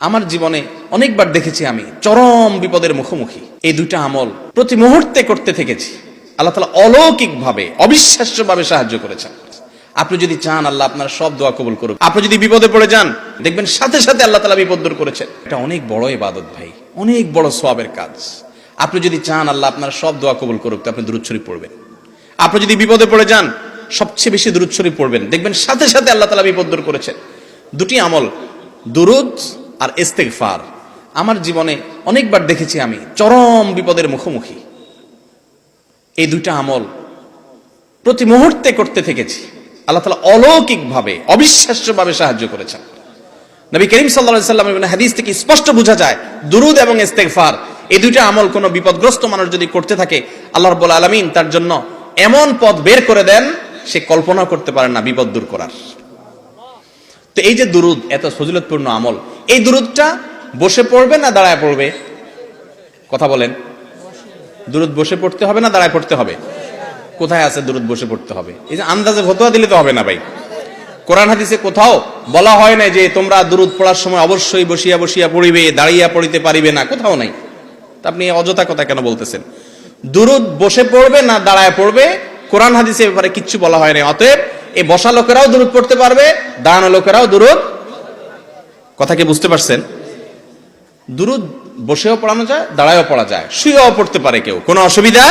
আমার জীবনে অনেকবার দেখেছি আমি চরম বিপদের মুখোমুখি। এই দুইটা আমল প্রতি মুহূর্তে করতে থেকেছি। আল্লাহ তালা অলৌকিকভাবে, অবিশ্বাস্যভাবে সাহায্য করেছেন। আপনি যদি চান, আল্লাহ আপনার সব দোয়া কবুল করুক। আপনি যদি বিপদে পড়ে যান, দেখবেন সাথে সাথে আল্লাহ তালা বিপদ দূর করেছেন। এটা অনেক বড় ইবাদত ভাই, অনেক বড় সোয়াবের কাজ। আপনি যদি চান, আল্লাহ আপনার সব দোয়া কবুল করুক, তো আপনি দূরত শরীফ পড়বেন। আপনি যদি বিপদে পড়ে যান, সবচেয়ে বেশি দূরত শরীফ পড়বেন। দেখবেন সাথে সাথে আল্লাহ তালা বিপদ দূর করেছেন। দুটি আমল, দুরুদ আর ইস্তেগফার। আমার জীবনে অনেকবার দেখেছি আমি চরম বিপদের মুখোমুখি। এই দুইটা আমল প্রতি মুহূর্তে করতে থেকেছি। আল্লাহ তালা অলৌকিকভাবে, অবিশ্বাস্যভাবে সাহায্য করেছেন। নবী করিম সাল্লা সাল্লাম ইবনে হাদিস থেকে স্পষ্ট বোঝা যায়, দুরুদ এবং ইস্তেগফার, এই দুইটা আমল কোনো বিপদগ্রস্ত মানুষ যদি করতে থাকে, আল্লাহ রব্বুল আলমিন তার জন্য এমন পথ বের করে দেন, সে কল্পনা করতে পারে না বিপদ দূর করার। তো এই যে দুরুদ, এত ফজিলতপূর্ণ আমল এই দুরুদটা বসে পড়বে না দাঁড়ায় পড়বে? কথা বলেন। দূরত বসে পড়তে হবে না দাঁড়ায় পড়তে হবে? কোথায় আছে দুরুদ বসে পড়তে হবে? এই যে আন্দাজে ভতোয়া দিলে তো হবে না ভাই। কোরআন হাদিসে কোথাও বলা হয় না যে তোমরা দুরুদ পড়ার সময় অবশ্যই বসিয়া বসিয়া পড়িবে, দাঁড়িয়া পড়িতে পারিবে না, কোথাও নাই। তা আপনি অযথা কথা কেন বলতেছেন? দুরুদ বসে পড়বে না দাঁড়ায় পড়বে, কোরআন হাদিসে ব্যাপারে কিচ্ছু বলা হয় না অতএব এই বসা লোকেরাও দূরত পড়তে পারবে, দাঁড়ানো লোকেরাও দুরুদ কথা কি বুঝতে পারছেন? দুরুদ বসেও পড়ানো যায়, দাঁড়ায়ও পড়া যায়, শুয়েও পড়তে পারে কেউ। কোনো অসুবিধা?